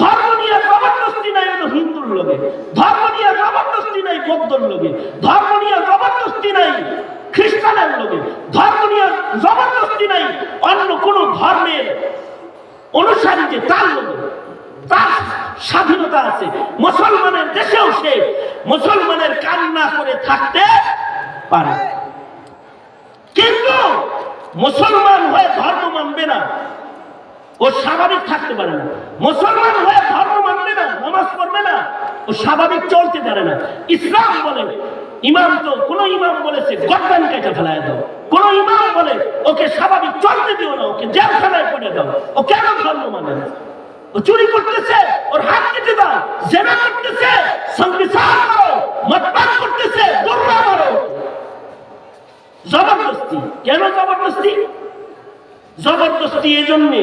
ধর্ম নিয়ে জবরদস্তি নাই হিন্দুর লোকে ধর্ম নিয়ে জবরদস্তি নাই বৌদ্ধর লোকে ধর্ম নিয়ে জবরদস্তি নাই খ্রিস্টানের লোকে ধর্ম নিয়ে জবরদস্তি নাই অন্য কোন ধর্মের অনুসারী যে তার লোকে তার স্বাধীনতা আছে। মুসলমানের দেশেও সে মুসলমানের কান্না করে থাকতে পারে। কিন্তু মুসলমান হয়ে ধর্ম মানবে না। ও স্বাভাবিক থাকতে পারে না। মুসলমান হয়ে ধর্ম মানবে না, নামাজ পড়বে না, ও স্বাভাবিক চলতে পারে না। ইসলাম বলে, ইমাম তো, কোন ইমাম বলেছে গর্দান কেটে ফেলায় দাও। কোন ইমাম বলে, ওকে স্বাভাবিক চলতে দিও না, ওকে জেলখানায় পড়ে দাও। ও কেন ধর্ম মানে না? ও চুরি করতেছে, ওর হাত কেটে দাও, জেনা করতেছে সংবিধান করো মতপান করতেছে দৌড়া মারো। জবরদস্তি, কেন জবরদস্তি? জবরদস্তি এই জন্যে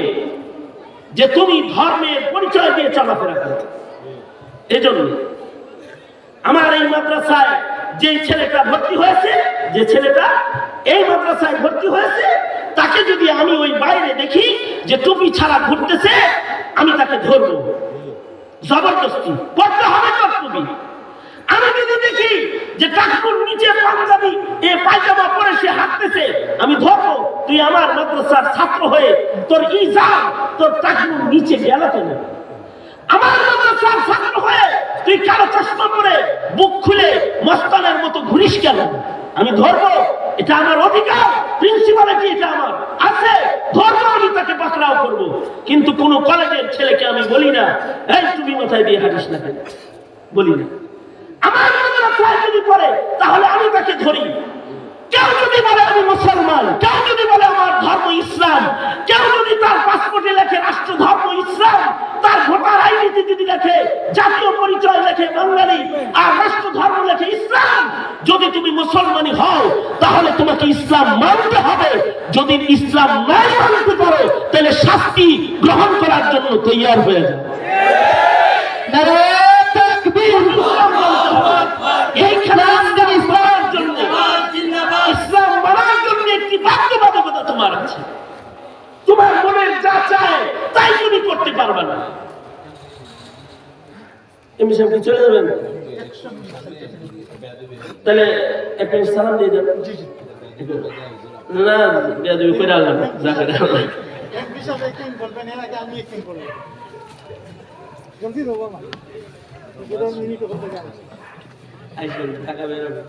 যে তুমি ধর্মের পরিচয় দিয়ে চলাফেরা করো। এই জন্য আমার এই মাদ্রাসায় যে ছেলেটা ভর্তি হয়েছে, যে ছেলেটা এই মাদ্রাসায় ভর্তি হয়েছে, তাকে যদি আমি ওই বাইরে দেখি যে টুপি ছাড়া ঘুরতেছে, আমি তাকে ধরবো। জবরদস্তি, পড়তে হবে টুপি। আমি যদি দেখি যে টাকুর নিচে পাঞ্জাবি এ পায়জামা পরে সে হাঁটতেছে, আমি ধরবো, তুই আমার মাদ্রাসার ছাত্র হয়ে তোর তোর টাকুর নিচে গেল কেন? আমার মাদ্রাসার ছাত্র হয়ে তুই কালো চশমা পরে বুক খুলে মস্তানের মতো ঘুরিস কেন? আমি ধরবো, এটা আমার অধিকার প্রিন্সিপালিটি এটা আমার। আছে, ধরবো আমি তাকে পাকড়াও করব। কিন্তু কোন কলেজের ছেলেকে আমি বলি না, এই, তুমি মাথায় দিয়ে হাঁটিস না বলি না। যদি পড়ে, তাহলে আমি তাকে ধরি। কেউ যদি বলে আমি মুসলমান, কেউ যদি বলে আমার ধর্ম ইসলাম, কেউ যদি তার পাসপোর্টে লেখে রাষ্ট্র ধর্ম ইসলাম, তার ভোটার আইডিতে যদি লেখে, জাতীয় পরিচয় লেখে বাঙালি, আর রাষ্ট্র ধর্ম লেখে ইসলাম, যদি তুমি মুসলমানই হও, তাহলে তোমাকে ইসলাম মানতে হবে। যদি ইসলাম নাই মানতে পারো, তাহলে শাস্তি গ্রহণ করার জন্য তৈয়ার হয়ে যাও নারায়ে তাকবীর ইসলাম মানতে হবে। এইখানে আজকাল ইসলামের জন্য ইসলাম মানার জন্য একটি বাধ্যবাধকতা তোমার আছে তোমার মনের যা চায় তাই তুমি করতে পারবে না। এমনি সাহেব কি চলে যাবেন? তাহলে একটা সালাম দিয়ে যাবেন না দেয়া দেবে করে আনলাম, যা করে আনলাম। এক বিষয়ে একদিন বলবেন এর আগে আমি একদিন বলব জলদি দেবো আমার টাকা বেরোবে